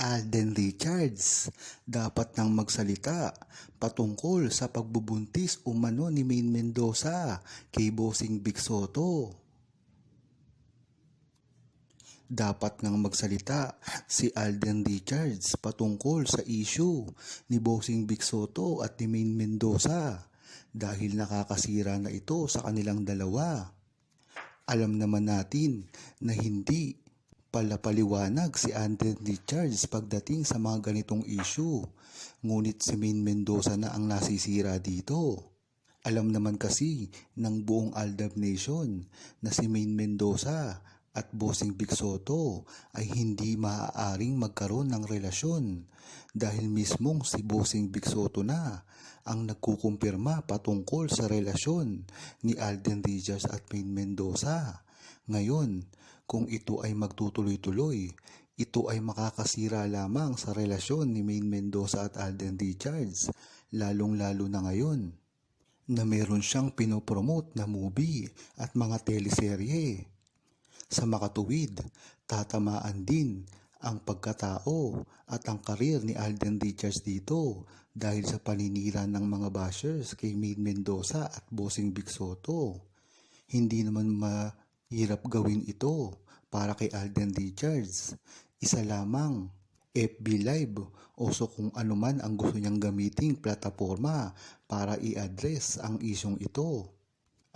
Alden Richards dapat nang magsalita patungkol sa pagbubuntis umano ni Maine Mendoza kay Bossing Big Soto. Dapat nang magsalita si Alden Richards patungkol sa issue ni Bossing Big Soto at ni Maine Mendoza dahil nakakasira na ito sa kanilang dalawa. Alam naman natin na hindi pala paliwanag si Alden Richards pagdating sa mga ganitong issue. Ngunit si Maine Mendoza na ang nasisira dito. Alam naman kasi ng buong Aldab Nation na si Maine Mendoza at Bossing Big Soto ay hindi maaaring magkaroon ng relasyon dahil mismong si Bossing Big Soto na ang nagkukumpirma patungkol sa relasyon ni Alden Richards at Maine Mendoza. Ngayon, kung ito ay magtutuloy-tuloy, ito ay makakasira lamang sa relasyon ni Maine Mendoza at Alden Richards, lalong-lalo na ngayon na meron siyang pinopromote na movie at mga teleserye. Sa makatuwid, tatamaan din ang pagkatao at ang karir ni Alden Richards dito dahil sa paninira ng mga bashers kay Maine Mendoza at Bossing Big Soto. Hindi naman mahirap gawin ito para kay Alden Richards. Isa lamang FB Live o so kung anuman ang gusto niyang gamiting plataforma para i-address ang isyong ito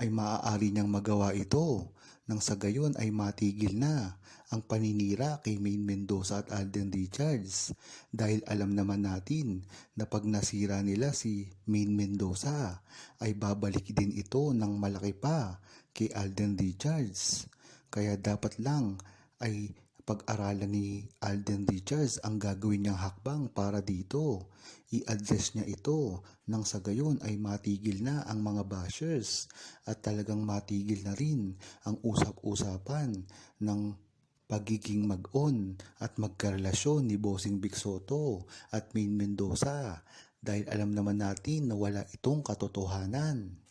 ay maaari niyang magawa ito nang sa gayon ay matigil na ang paninira kay Maine Mendoza at Alden Richards dahil alam naman natin na pag nasira nila si Maine Mendoza ay babalik din ito ng malaki pa kay Alden Richards. Kaya dapat lang ay pag-aralan ni Alden Richards ang gagawin niyang hakbang para dito. I-address niya ito nang sa gayon ay matigil na ang mga bashers at talagang matigil na rin ang usap-usapan ng pagiging mag-on at magkarelasyon ni Bossing Big Soto at Maine Mendoza dahil alam naman natin na wala itong katotohanan.